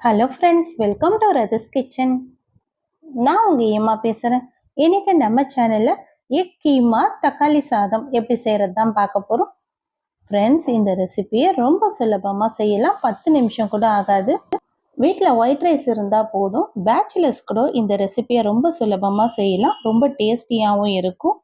Hello friends welcome to Rathi's kitchen நான் உங்கள் ஏமா பேசுகிறேன் இன்றைக்கி நம்ம சேனலில் எக் கீமா தக்காளி சாதம் எப்படி செய்கிறது தான் பார்க்க போகிறோம் ஃப்ரெண்ட்ஸ் இந்த ரெசிபியை ரொம்ப சுலபமாக செய்யலாம். பத்து நிமிஷம் கூட ஆகாது. வீட்டில் ஒயிட் ரைஸ் இருந்தால் போதும். பேச்சுலர்ஸ் கூட இந்த ரெசிபியை ரொம்ப சுலபமாக செய்யலாம். ரொம்ப டேஸ்டியாகவும் இருக்கும்.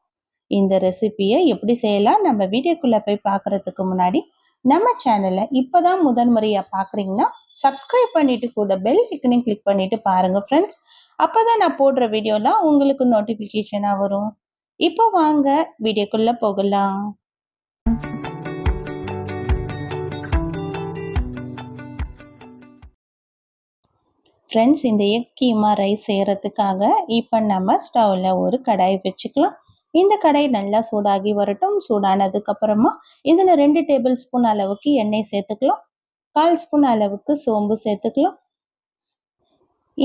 இந்த ரெசிபியை எப்படி செய்யலாம் நம்ம வீடியோக்குள்ளே போய் பார்க்குறதுக்கு முன்னாடி நம்ம சேனலை இப்போதான் முதன் முறையாக பார்க்குறீங்கன்னா சப்ஸ்கிரைப் பண்ணிட்டு கூட பெல் சிக்கனையும் கிளிக் பண்ணிட்டு பாருங்க ஃப்ரெண்ட்ஸ் அப்போ தான் நான் போடுற வீடியோலாம் உங்களுக்கு நோட்டிஃபிகேஷனாக வரும். இப்போ வாங்க வீடியோக்குள்ளே போகலாம். ஃப்ரெண்ட்ஸ் இந்த எக் கீமா ரைஸ் செய்கிறதுக்காக இப்போ நம்ம ஸ்டவ்வில் ஒரு கடாய் வச்சுக்கலாம். இந்த கடாய் நல்லா சூடாகி வரட்டும். சூடானதுக்கப்புறமா இதில் ரெண்டு டேபிள் ஸ்பூன் அளவுக்கு எண்ணெய் சேர்த்துக்கலாம். கால் ஸ்பூன் அளவுக்கு சோம்பு சேர்த்துக்கலாம்.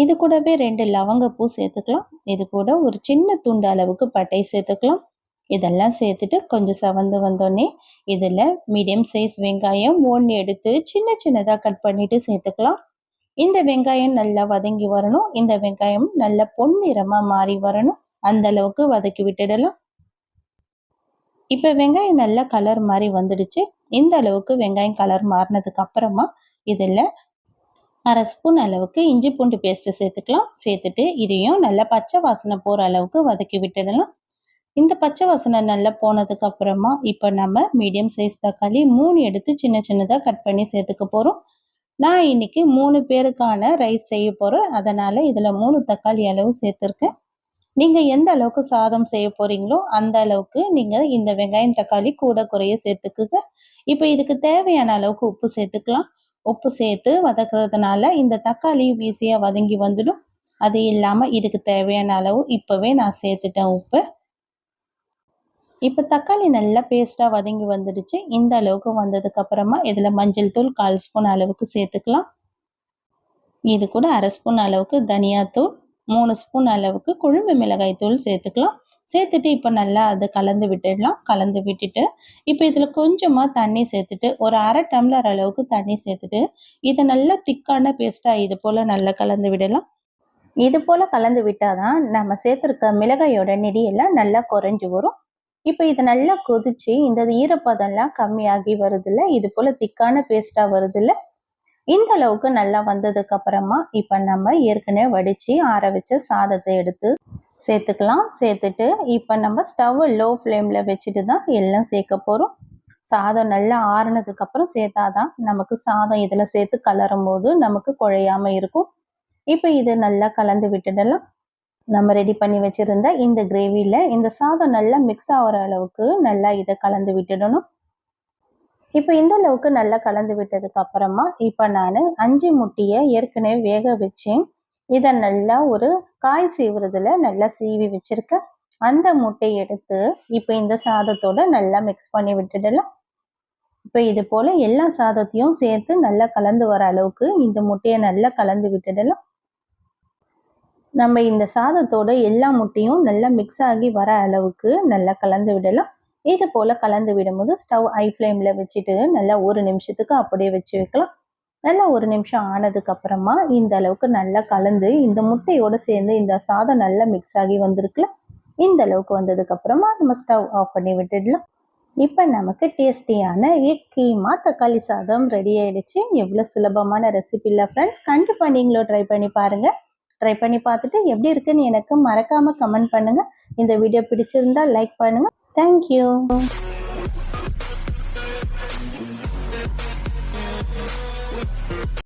இது கூடவே ரெண்டு லவங்கப்பூ சேர்த்துக்கலாம். இது கூட ஒரு சின்ன துண்டு அளவுக்கு பட்டை சேர்த்துக்கலாம். இதெல்லாம் சேர்த்துட்டு கொஞ்சம் சவந்து வந்தோடனே இதில் மீடியம் சைஸ் வெங்காயம் ஒன்று எடுத்து சின்ன சின்னதாக கட் பண்ணிவிட்டு சேர்த்துக்கலாம். இந்த வெங்காயம் நல்லா வதங்கி வரணும். இந்த வெங்காயம் நல்லா பொன்னிறமாக மாறி வரணும். அந்த அளவுக்கு வதக்கி விட்டுடலாம். இப்போ வெங்காயம் நல்லா கலர் மாதிரி வந்துடுச்சு. இந்த அளவுக்கு வெங்காயம் கலர் மாறினதுக்கு அப்புறமா இதில் அரை ஸ்பூன் அளவுக்கு இஞ்சி பூண்டு பேஸ்ட்டு சேர்த்துக்கலாம். சேர்த்துட்டு இதையும் நல்லா பச்சை வாசனை போகிற அளவுக்கு வதக்கி விட்டுடலாம். இந்த பச்சை வாசனை நல்லா போனதுக்கு அப்புறமா இப்போ நம்ம மீடியம் சைஸ் தக்காளி மூணு எடுத்து சின்ன சின்னதாக கட் பண்ணி சேர்த்துக்க போகிறோம் நான் இன்னைக்கு மூணு பேருக்கான ரைஸ் செய்ய போகிறேன் அதனால் இதில் மூணு தக்காளி அளவு சேர்த்துருக்கேன். நீங்கள் எந்த அளவுக்கு சாதம் செய்ய போகிறீங்களோ அந்த அளவுக்கு நீங்கள் இந்த வெங்காயம் தக்காளி கூட குறைய சேர்த்துக்குங்க. இப்போ இதுக்கு தேவையான அளவுக்கு உப்பு சேர்த்துக்கலாம். உப்பு சேர்த்து வதக்குறதுனால இந்த தக்காளி ஈஸியாக வதங்கி வந்துடும். அது இல்லாமல் இதுக்கு தேவையான அளவு இப்போவே நான் சேர்த்துட்டேன் உப்பு. இப்போ தக்காளி நல்லா பேஸ்ட்டாக வதங்கி வந்துடுச்சு. இந்த அளவுக்கு வந்ததுக்கு அப்புறமா இதில் மஞ்சள் தூள் கால் ஸ்பூன் அளவுக்கு சேர்த்துக்கலாம். இது கூட அரை ஸ்பூன் அளவுக்கு தனியாத்தூள். மூணு ஸ்பூன் அளவுக்கு குழம்பு மிளகாய் தூள் சேர்த்துக்கலாம். சேர்த்துட்டு இப்போ நல்லா அதை கலந்து விட்டுடலாம். கலந்து விட்டுட்டு இப்போ இதில் கொஞ்சமாக தண்ணி சேர்த்துட்டு ஒரு அரை டம்ளர் அளவுக்கு தண்ணி சேர்த்துட்டு இதை நல்லா திக்கான பேஸ்ட்டாக இது போல் நல்லா கலந்து விடலாம். இது போல் கலந்து விட்டால் தான் நம்ம சேர்த்துருக்க மிளகாயோட நெடியெல்லாம் நல்லா குறைஞ்சி வரும். இப்போ இது நல்லா கொதிச்சு இந்த ஈரப்பதம்லாம் கம்மியாகி வருதில்ல இது போல் திக்கான பேஸ்ட்டாக வருதில்ல இந்த அளவுக்கு நல்லா வந்ததுக்கு அப்புறமா இப்போ நம்ம ஏற்கனவே வடித்து ஆற வச்ச சாதத்தை எடுத்து சேர்த்துக்கலாம். சேர்த்துட்டு இப்போ நம்ம ஸ்டவ் லோ ஃப்ளேமில் வச்சுட்டு தான் எல்லாம் சேர்க்க போகிறோம் சாதம் நல்லா ஆறுனதுக்கு அப்புறம் சேர்த்தாதான் நமக்கு சாதம் இதில் சேர்த்து கலரும் போது நமக்கு குழையாம இருக்கும். இப்போ இது நல்லா கலந்து விட்டுடலாம். நம்ம ரெடி பண்ணி வச்சுருந்த இந்த கிரேவியில் இந்த சாதம் நல்லா மிக்ஸ் ஆகிற அளவுக்கு நல்லா இதை கலந்து விட்டுடணும். இப்போ இந்த அளவுக்கு நல்லா கலந்து விட்டதுக்கு அப்புறமா இப்போ நான் அஞ்சு முட்டியை ஏற்கனவே வேக வச்சேன். இதை நல்லா ஒரு காய் சீவுறதுல நல்லா சீவி வச்சிருக்கேன் அந்த முட்டையை எடுத்து இப்போ இந்த சாதத்தோட நல்லா மிக்ஸ் பண்ணி விட்டுடலாம். இப்போ இது போல் எல்லா சாதத்தையும் சேர்த்து நல்லா கலந்து வர அளவுக்கு இந்த முட்டையை நல்லா கலந்து விட்டுடலாம். நம்ம இந்த சாதத்தோட எல்லா முட்டையும் நல்லா மிக்ஸ் ஆகி வர அளவுக்கு நல்லா கலந்து விடலாம். இது போல் கலந்து விடும்போது ஸ்டவ் ஐ ஃப்ளேமில் வச்சுட்டு நல்லா ஒரு நிமிஷத்துக்கு அப்படியே வச்சு வைக்கலாம். நல்லா ஒரு நிமிஷம் ஆனதுக்கு அப்புறமா இந்த அளவுக்கு நல்லா கலந்து இந்த முட்டையோடு சேர்ந்து இந்த சாதம் நல்லா மிக்ஸ் ஆகி வந்திருக்குல்ல இந்த அளவுக்கு வந்ததுக்கு அப்புறமா நம்ம ஸ்டவ் ஆஃப் பண்ணி விட்டுடலாம். இப்போ நமக்கு டேஸ்டியான எக் கீமா தக்காளி சாதம் ரெடி ஆயிடுச்சு. எவ்வளோ சுலபமான ரெசிபி இல்லை ஃப்ரெண்ட்ஸ் கண்டிப்பாக நீங்களும் ட்ரை பண்ணி பாருங்கள் ட்ரை பண்ணி பார்த்துட்டு எப்படி இருக்குன்னு எனக்கு மறக்காமல் கமெண்ட் பண்ணுங்கள் இந்த வீடியோ பிடிச்சிருந்தா லைக் பண்ணுங்கள் Thank you.